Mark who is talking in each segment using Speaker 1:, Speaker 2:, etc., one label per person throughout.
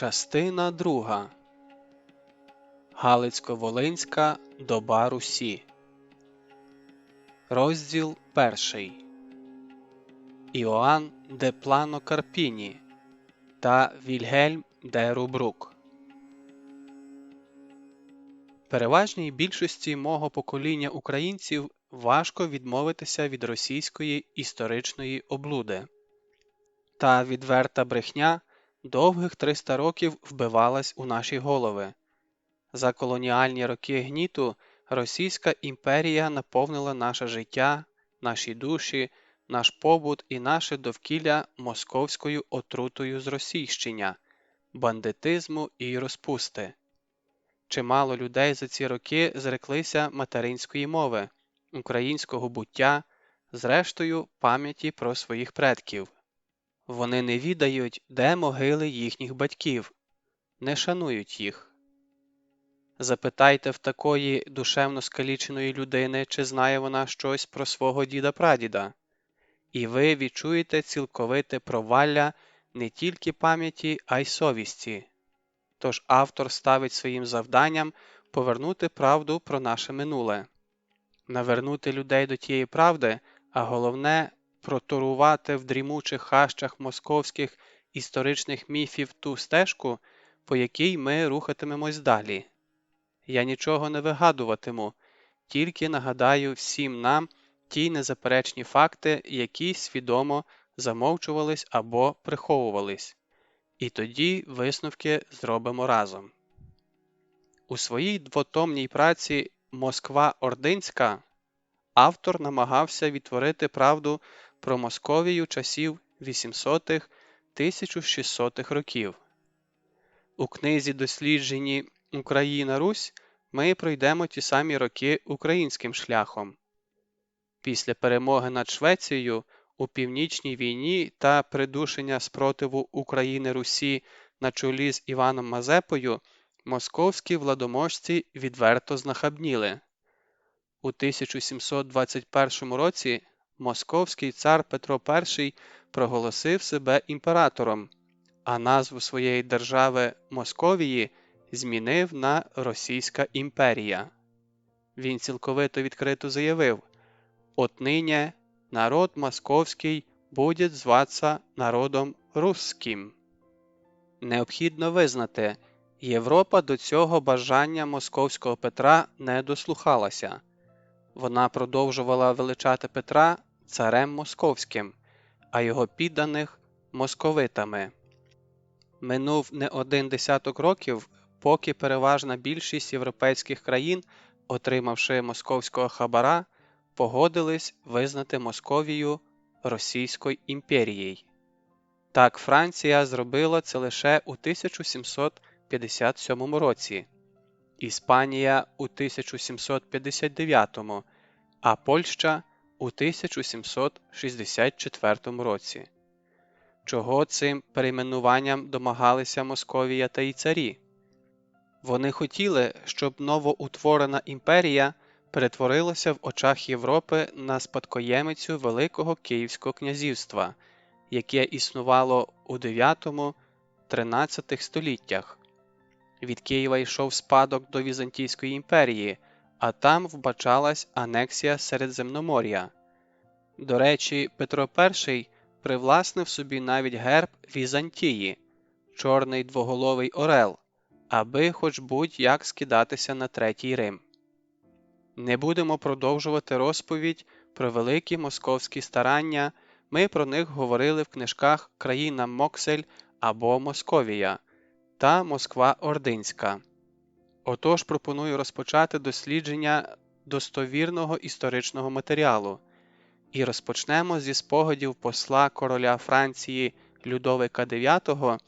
Speaker 1: Частина друга Галицько-Волинська доба Русі. Розділ перший Іоанн де Плано Карпіні та Вільгельм де Рубрук. Переважній більшості мого покоління українців важко відмовитися від російської історичної облуди. Та відверта брехня довгих 300 років вбивалась у наші голови. За колоніальні роки гніту Російська імперія наповнила наше життя, наші душі, наш побут і наше довкілля московською отрутою з російщення, бандитизму і розпусти. Чимало людей за ці роки зреклися материнської мови, українського буття, зрештою пам'яті про своїх предків. Вони не відають, де могили їхніх батьків, не шанують їх. Запитайте в такої душевно скаліченої людини, чи знає вона щось про свого діда прадіда, і ви відчуєте цілковите провалля не тільки пам'яті, а й совісті. Тож автор ставить своїм завданням повернути правду про наше минуле, навернути людей до тієї правди, а головне проторувати в дрімучих хащах московських історичних міфів ту стежку, по якій ми рухатимемось далі. Я нічого не вигадуватиму, тільки нагадаю всім нам ті незаперечні факти, які свідомо замовчувались або приховувались, і тоді висновки зробимо разом. У своїй двотомній праці Москва Ординська автор намагався відтворити правду про Московію часів 800-1600 років. У книзі досліджені Україна Русь ми пройдемо ті самі роки українським шляхом. Після перемоги над Швецією у північній війні та придушення спротиву України Русі на чолі з Іваном Мазепою московські владоможці відверто знахабніли. У 1721 році московський цар Петро І проголосив себе імператором, а назву своєї держави Московії змінив на Російська імперія. Він цілковито відкрито заявив Отнині народ московський буде зватися народом русським. Необхідно визнати, Європа до цього бажання московського Петра не дослухалася. Вона продовжувала величати Петра царем московським, а його підданих московитами. Минув не один десяток років, поки переважна більшість європейських країн, отримавши московського хабара, погодились визнати Московію Російською імперією. Так Франція зробила це лише у 1757 році, Іспанія у 1759, а Польща у 1764 році. Чого цим перейменуванням домагалися Московія та її царі? Вони хотіли, щоб новоутворена імперія перетворилася в очах Європи на спадкоємицю Великого Київського князівства, яке існувало у 9-13 століттях. Від Києва йшов спадок до Візантійської імперії, а там вбачалась анексія Середземномор'я. До речі, Петро І привласнив собі навіть герб Візантії, чорний двоголовий орел аби хоч будь-як скидатися на третій Рим. Не будемо продовжувати розповідь про великі московські старання, ми про них говорили в книжках Країна Моксель або Московія та Москва Ординська. Отож пропоную розпочати дослідження достовірного історичного матеріалу. І розпочнемо зі спогадів посла короля Франції Людовика IX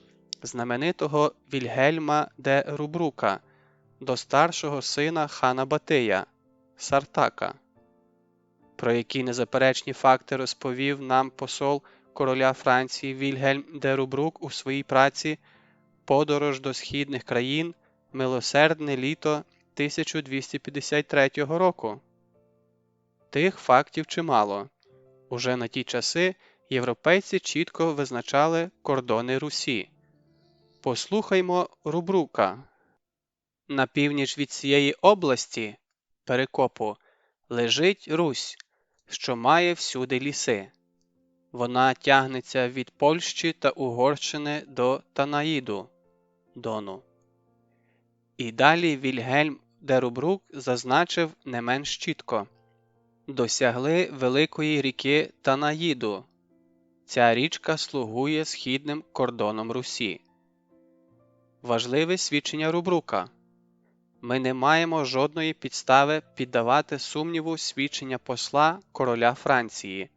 Speaker 1: знаменитого Вільгельма де Рубрука до старшого сина хана Батия Сартака, про які незаперечні факти розповів нам посол короля Франції Вільгельм де Рубрук у своїй праці Подорож до східних країн Милосердне літо 1253 року. Тих фактів чимало. Уже на ті часи європейці чітко визначали кордони Русі. Послухаймо Рубрука. На північ від цієї області Перекопу лежить Русь, що має всюди ліси. Вона тягнеться від Польщі та Угорщини до Танаїду Дону. І далі Вільгельм Дерубрук зазначив не менш чітко досягли великої ріки Танаїду. Ця річка слугує східним кордоном Русі. Важливе свідчення Рубрука ми не маємо жодної підстави піддавати сумніву свідчення посла короля Франції.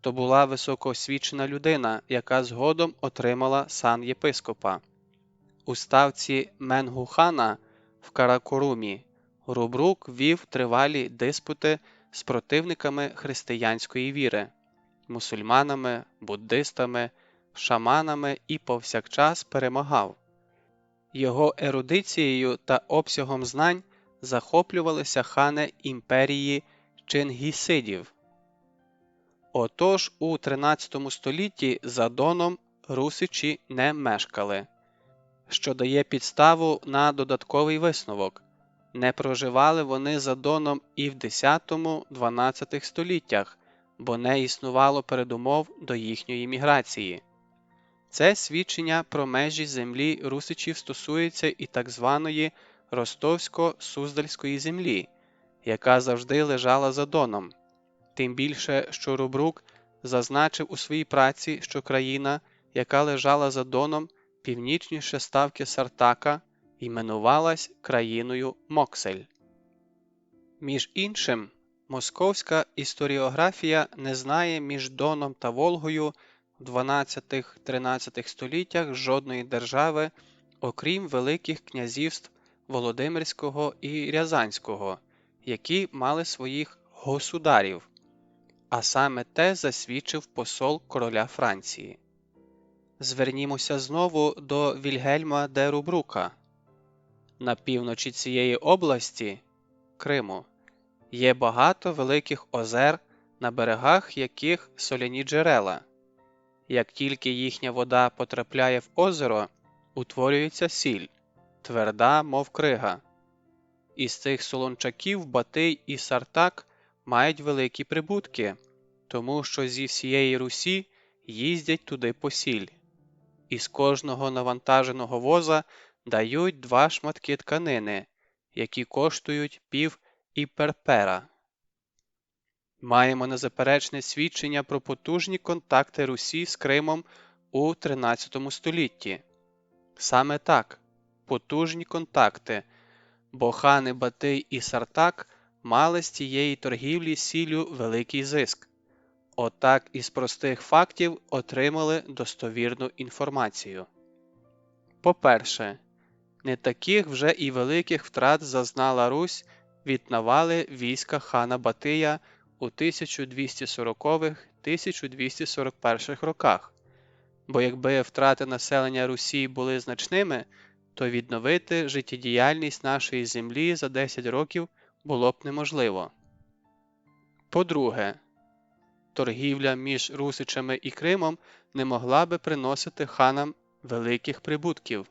Speaker 1: То була високоосвічена людина, яка згодом отримала сан єпископа. У ставці Менгухана в Каракорумі Рубрук вів тривалі диспути з противниками християнської віри, мусульманами, буддистами, шаманами і повсякчас перемагав. Його ерудицією та обсягом знань захоплювалися хани імперії Чингісидів. Отож у 13 столітті за Доном русичі не мешкали, що дає підставу на додатковий висновок. Не проживали вони за Доном і в 10-12 століттях, бо не існувало передумов до їхньої міграції. Це свідчення про межі землі Русичів стосується і так званої Ростовсько-Суздальської землі, яка завжди лежала за Доном, тим більше, що Рубрук зазначив у своїй праці, що країна, яка лежала за Доном північніше ставки Сартака, іменувалась країною Моксель. Між іншим, московська історіографія не знає між Доном та Волгою в 12-13 століттях жодної держави, окрім Великих князівств Володимирського і Рязанського, які мали своїх государів, а саме те засвідчив посол короля Франції. Звернімося знову до Вільгельма де Рубрука. На півночі цієї області Криму є багато великих озер, на берегах яких соляні джерела. Як тільки їхня вода потрапляє в озеро, утворюється сіль, тверда, мов крига. Із цих солончаків Батий і Сартак мають великі прибутки, тому що зі всієї Русі їздять туди по сіль. Із кожного навантаженого воза дають два шматки тканини, які коштують пів іперпера. Маємо незаперечне свідчення про потужні контакти Русі з Кримом у XIII столітті. Саме так, потужні контакти, бо хани Батий і Сартак мали з цієї торгівлі сіллю великий зиск. Отак із простих фактів отримали достовірну інформацію. По-перше, не таких вже і великих втрат зазнала Русь від навали війська хана Батия у 1240-1241 роках, бо якби втрати населення Русі були значними, то відновити життєдіяльність нашої землі за 10 років було б неможливо. По-друге, торгівля між Русичами і Кримом не могла би приносити ханам великих прибутків.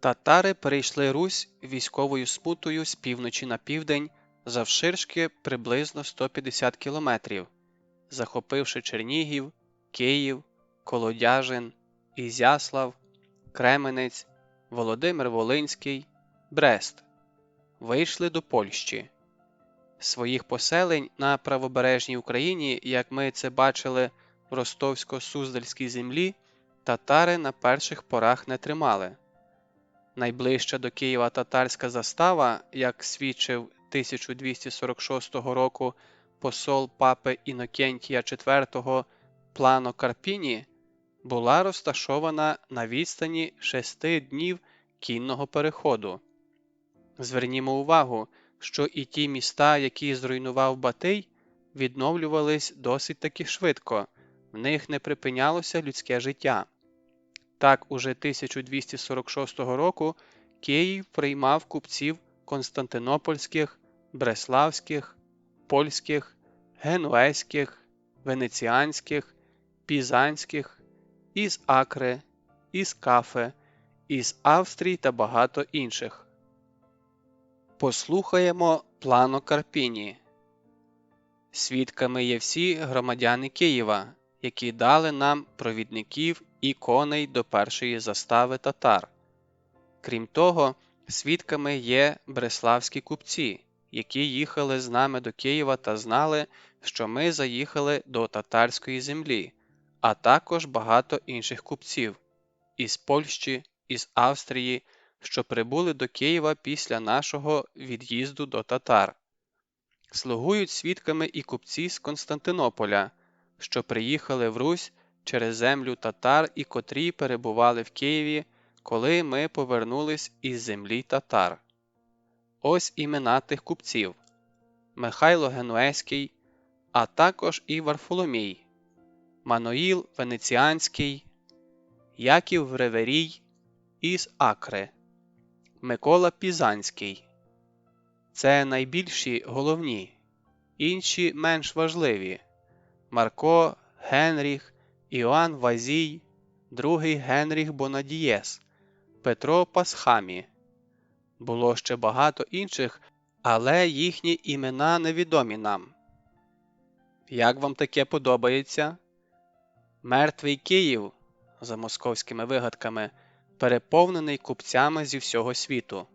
Speaker 1: Татари перейшли Русь військовою смутою з півночі на південь завширшки приблизно 150 кілометрів, захопивши Чернігів, Київ, Колодяжин, Ізяслав, Кременець, Володимир Волинський, Брест, вийшли до Польщі. Своїх поселень на правобережній Україні, як ми це бачили в ростовсько-суздальській землі, татари на перших порах не тримали. Найближча до Києва татарська застава, як свідчив 1246 року посол папи Інокентія IV Плано Карпіні, була розташована на відстані шести днів кінного переходу. Звернімо увагу, що і ті міста, які зруйнував Батий, відновлювались досить таки швидко, в них не припинялося людське життя. Так, уже 1246 року Київ приймав купців константинопольських, бреславських, польських, генуезьких, венеціанських, пізанських, із Акри, із Кафе, із Австрії та багато інших. Послухаємо плано Карпіні. Свідками є всі громадяни Києва, які дали нам провідників і коней до першої застави татар. Крім того, свідками є бреславські купці, які їхали з нами до Києва та знали, що ми заїхали до татарської землі, а також багато інших купців із Польщі, із Австрії, що прибули до Києва після нашого від'їзду до татар. Слугують свідками і купці з Константинополя, що приїхали в Русь через землю татар і котрі перебували в Києві, коли ми повернулись із землі татар. Ось імена тих купців Михайло Генуеський, а також і Варфоломій, Маноїл Венеціанський, Яків Вреверій із Акре, Микола Пізанський. Це найбільші головні, інші менш важливі Марко, Генріх, Іоанн Вазій, другий Генріх Бонадієс, Петро Пасхамі. Було ще багато інших, але їхні імена невідомі нам. Як вам таке подобається? Мертвий Київ за московськими вигадками, переповнений купцями зі всього світу.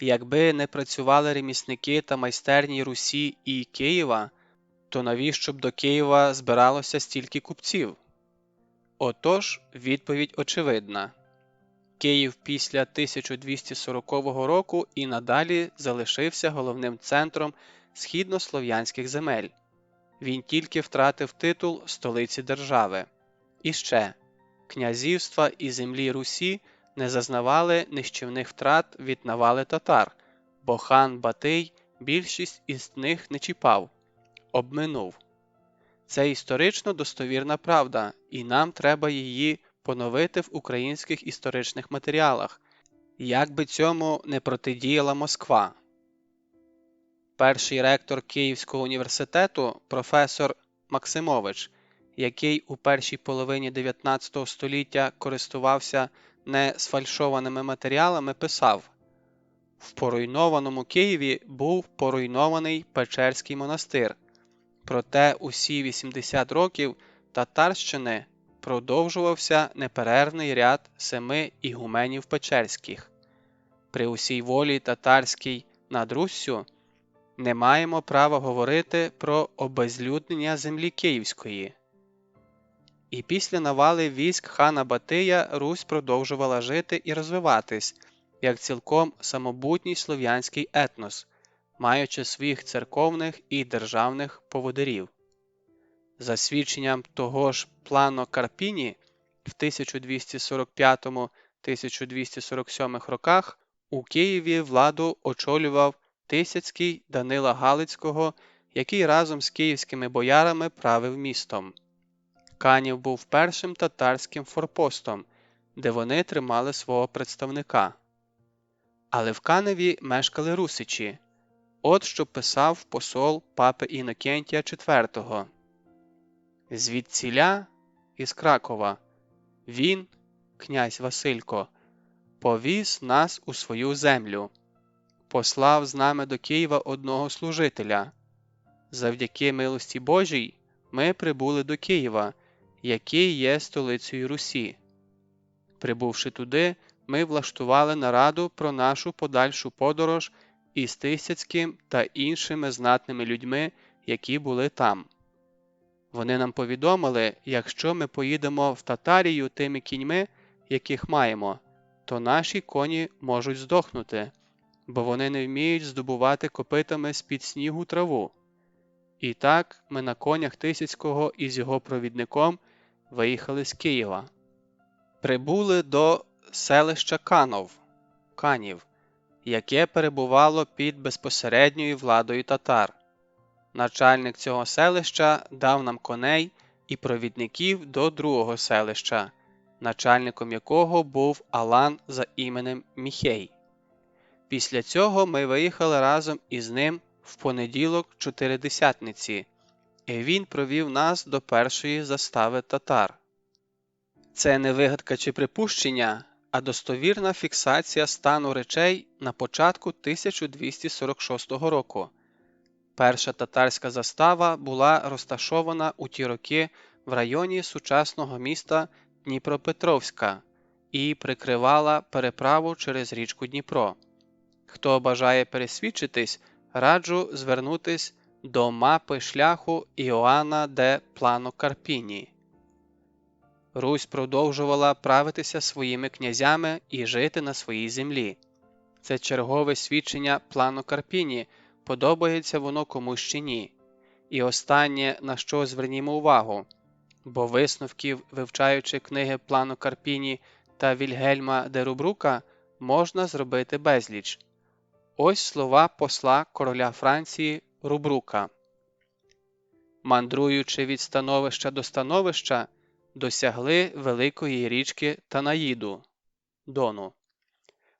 Speaker 1: Якби не працювали ремісники та майстерні Русі і Києва, то навіщо б до Києва збиралося стільки купців? Отож, відповідь очевидна Київ після 1240 року і надалі залишився головним центром східнослов'янських земель. Він тільки втратив титул столиці держави. І ще князівства і землі Русі не зазнавали нищівних втрат від навали татар, бо хан Батий більшість із них не чіпав, обминув. Це історично достовірна правда, і нам треба її поновити в українських історичних матеріалах, як би цьому не протидіяла Москва. Перший ректор Київського університету професор Максимович, який у першій половині 19 століття користувався не сфальшованими матеріалами, писав В поруйнованому Києві був поруйнований Печерський монастир, проте усі 80 років Татарщини продовжувався неперервний ряд семи ігуменів Печерських. При усій волі татарській над Руссю не маємо права говорити про обезлюднення землі Київської. І після навали військ хана Батия Русь продовжувала жити і розвиватись як цілком самобутній слов'янський етнос, маючи своїх церковних і державних поводирів. За свідченням того ж плано Карпіні в 1245-1247 роках у Києві владу очолював Тисяцький Данила Галицького, який разом з київськими боярами правив містом. Канів був першим татарським форпостом, де вони тримали свого представника. Але в Каневі мешкали Русичі. От що писав посол папи Інокентія IV. Звідціля із Кракова він, князь Василько, повіз нас у свою землю, послав з нами до Києва одного служителя. Завдяки милості Божій ми прибули до Києва який є столицею Русі. Прибувши туди, ми влаштували нараду про нашу подальшу подорож із Тисяцьким та іншими знатними людьми, які були там. Вони нам повідомили, якщо ми поїдемо в Татарію тими кіньми, яких маємо, то наші коні можуть здохнути, бо вони не вміють здобувати копитами з під снігу траву. І так ми на конях Тисяцького із його провідником виїхали з Києва, прибули до селища Канов, Канів, яке перебувало під безпосередньою владою татар. Начальник цього селища дав нам коней і провідників до другого селища, начальником якого був Алан за іменем Міхей. Після цього ми виїхали разом із ним в понеділок чотиридесятниці, і він провів нас до першої застави татар. Це не вигадка чи припущення, а достовірна фіксація стану речей на початку 1246 року. Перша татарська застава була розташована у ті роки в районі сучасного міста Дніпропетровська і прикривала переправу через річку Дніпро. Хто бажає пересвідчитись, раджу звернутись до мапи шляху Іоанна де Плано Карпіні. Русь продовжувала правитися своїми князями і жити на своїй землі. Це чергове свідчення плану Карпіні, подобається воно комусь чи ні. І останнє, на що звернімо увагу, бо висновків, вивчаючи книги плану Карпіні та Вільгельма де Рубрука, можна зробити безліч. Ось слова посла короля Франції Рубрука. Мандруючи від становища до становища, досягли великої річки Танаїду Дону.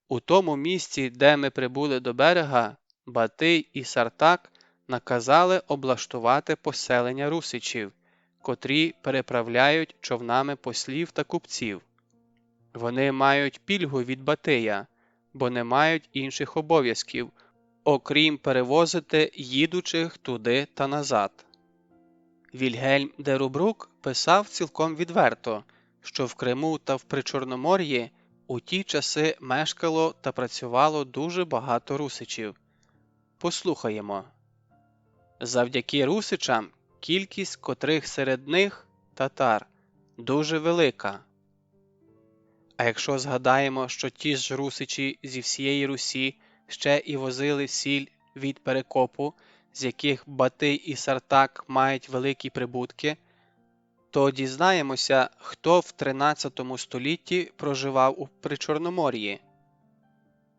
Speaker 1: У тому місці, де ми прибули до берега, Батий і Сартак наказали облаштувати поселення русичів, котрі переправляють човнами послів та купців. Вони мають пільгу від Батия, бо не мають інших обов'язків, окрім перевозити їдучих туди та назад. Вільгельм де Рубрук писав цілком відверто, що в Криму та в Причорномор'ї у ті часи мешкало та працювало дуже багато русичів. Послухаємо завдяки русичам, кількість котрих серед них татар дуже велика. А якщо згадаємо, що ті ж русичі зі всієї Русі ще і возили сіль від перекопу з яких Батий і Сартак мають великі прибутки, то дізнаємося, хто в 13 столітті проживав у Причорномор'ї,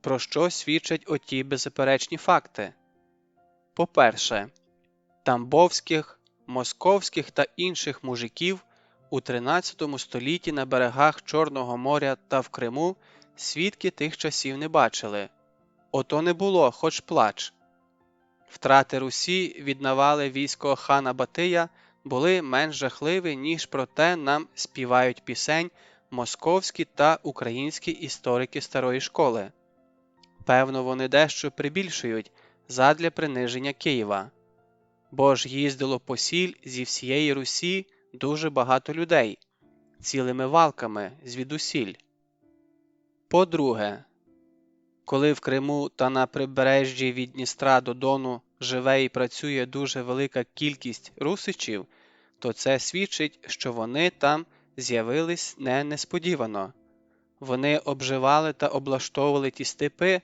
Speaker 1: про що свідчать оті беззаперечні факти. По-перше, тамбовських, московських та інших мужиків у 13 столітті на берегах Чорного моря та в Криму свідки тих часів не бачили. Ото не було, хоч плач. Втрати Русі від навали військового хана Батия були менш жахливі, ніж про те нам співають пісень московські та українські історики старої школи. Певно, вони дещо прибільшують задля приниження Києва, бо ж їздило по сіль зі всієї Русі дуже багато людей, цілими валками звідусіль. По-друге, коли в Криму та на прибережжі від Дністра до Дону живе і працює дуже велика кількість русичів, то це свідчить, що вони там з'явились не несподівано. Вони обживали та облаштовували ті степи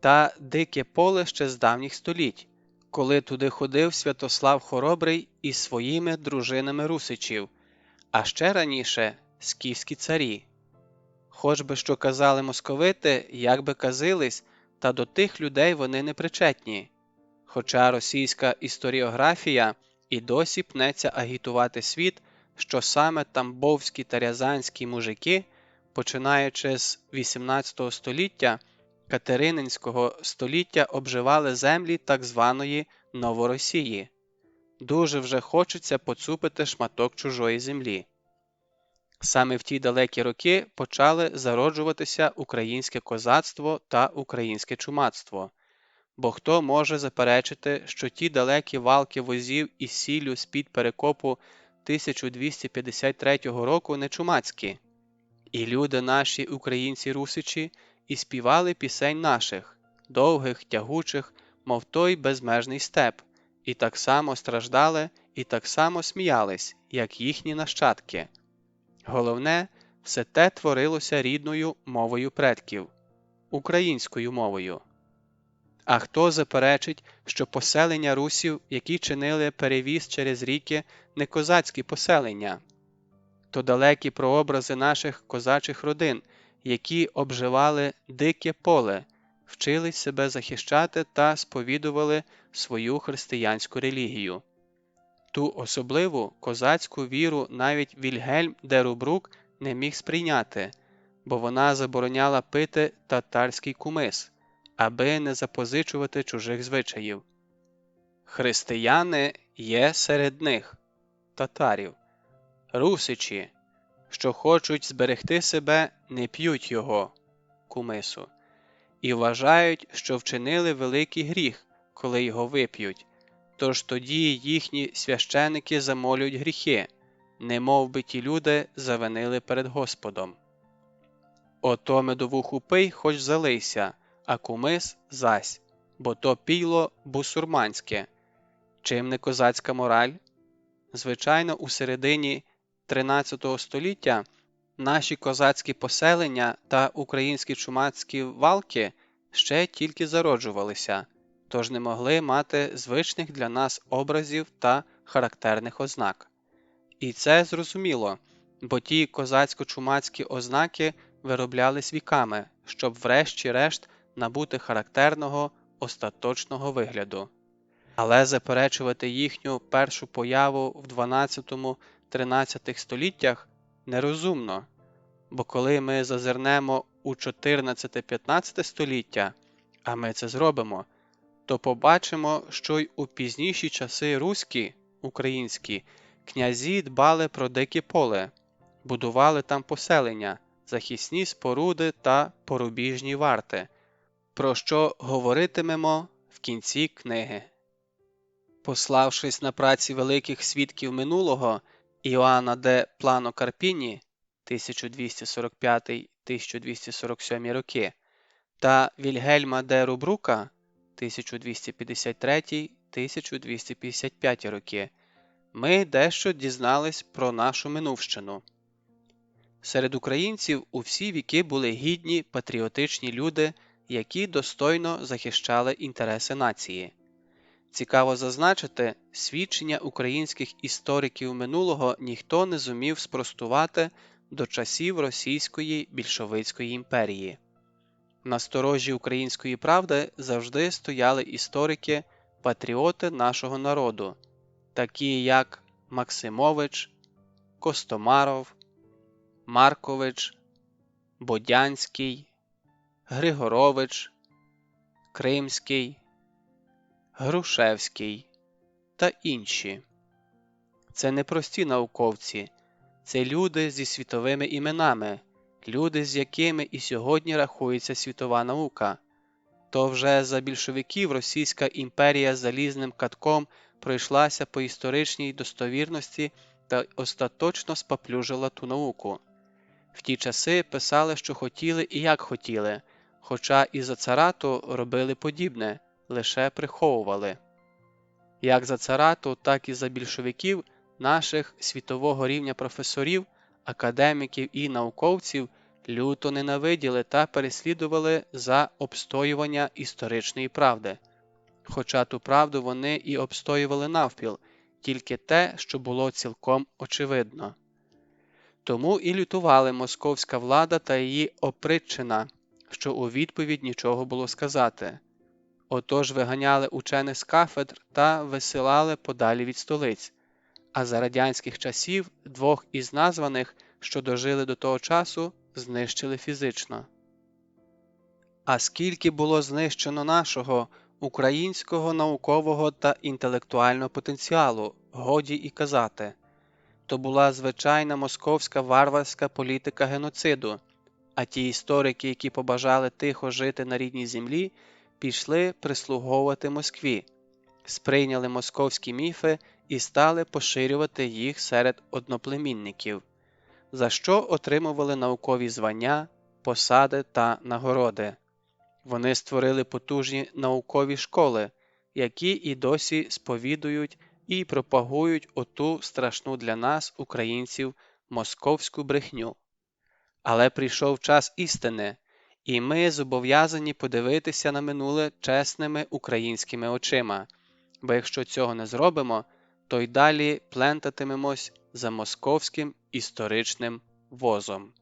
Speaker 1: та дике поле ще з давніх століть, коли туди ходив Святослав Хоробрий із своїми дружинами русичів, а ще раніше скіфські царі. Хоч би що казали московити, як би казились, та до тих людей вони не причетні. Хоча російська історіографія і досі пнеться агітувати світ, що саме тамбовські та рязанські мужики, починаючи з XVIII століття Катерининського століття обживали землі так званої Новоросії, дуже вже хочеться поцупити шматок чужої землі. Саме в ті далекі роки почали зароджуватися українське козацтво та українське чумацтво, бо хто може заперечити, що ті далекі валки возів із сіллю з під перекопу 1253 року не чумацькі, і люди наші українці русичі і співали пісень наших, довгих, тягучих, мов той безмежний степ, і так само страждали, і так само сміялись, як їхні нащадки. Головне, все те творилося рідною мовою предків, українською мовою. А хто заперечить, що поселення русів, які чинили перевіз через ріки, не козацькі поселення, то далекі прообрази наших козачих родин, які обживали дике поле, вчились себе захищати та сповідували свою християнську релігію. Ту особливу козацьку віру навіть Вільгельм де Рубрук не міг сприйняти, бо вона забороняла пити татарський кумис, аби не запозичувати чужих звичаїв. Християни є серед них татарів, русичі, що хочуть зберегти себе, не п'ють його кумису, і вважають, що вчинили великий гріх, коли його вип'ють. Тож тоді їхні священики замолюють гріхи, не мов би ті люди завинили перед Господом. Ото медовуху пий, хоч залийся, а кумис зась, бо то пійло бусурманське. Чим не козацька мораль? Звичайно, у середині 13 століття наші козацькі поселення та українські чумацькі валки ще тільки зароджувалися, тож не могли мати звичних для нас образів та характерних ознак. І це зрозуміло, бо ті козацько-чумацькі ознаки вироблялись віками, щоб врешті-решт набути характерного остаточного вигляду. Але заперечувати їхню першу появу в 12-13 століттях нерозумно, бо коли ми зазирнемо у 14-15 століття, а ми це зробимо, то побачимо, що й у пізніші часи руські, українські, князі дбали про дике поле, будували там поселення, захисні споруди та порубіжні варти, про що говоритимемо в кінці книги. Пославшись на праці великих свідків минулого Іоанна де Плано Карпіні 1245-1247 роки та Вільгельма де Рубрука 1253-1255 роки, ми дещо дізнались про нашу минувщину. Серед українців у всі віки були гідні патріотичні люди, які достойно захищали інтереси нації. Цікаво зазначити, свідчення українських істориків минулого ніхто не зумів спростувати до часів Російської більшовицької імперії. На сторожі української правди завжди стояли історики, патріоти нашого народу, такі як Максимович, Костомаров, Маркович, Бодянський, Григорович, Кримський. Грушевський та інші. Це не прості науковці, це люди зі світовими іменами, люди, з якими і сьогодні рахується світова наука. То вже за більшовиків Російська імперія залізним катком пройшлася по історичній достовірності та остаточно споплюжила ту науку. В ті часи писали, що хотіли і як хотіли, хоча і за царату робили подібне лише приховували. Як за царату, так і за більшовиків наших світового рівня професорів, академіків і науковців люто ненавиділи та переслідували за обстоювання історичної правди. Хоча ту правду вони і обстоювали навпіл, тільки те, що було цілком очевидно. Тому і лютували московська влада та її опритчина, що у відповідь нічого було сказати. Отож виганяли учених з кафедр та висилали подалі від столиць, а за радянських часів двох із названих, що дожили до того часу, знищили фізично. А скільки було знищено нашого українського наукового та інтелектуального потенціалу, годі і казати, то була звичайна московська варварська політика геноциду, а ті історики, які побажали тихо жити на рідній землі пішли прислуговувати Москві, сприйняли московські міфи і стали поширювати їх серед одноплемінників, за що отримували наукові звання, посади та нагороди. Вони створили потужні наукові школи, які і досі сповідують і пропагують оту страшну для нас, українців, московську брехню. Але прийшов час істини, і ми зобов'язані подивитися на минуле чесними українськими очима, бо якщо цього не зробимо, то й далі плентатимемось за московським історичним возом.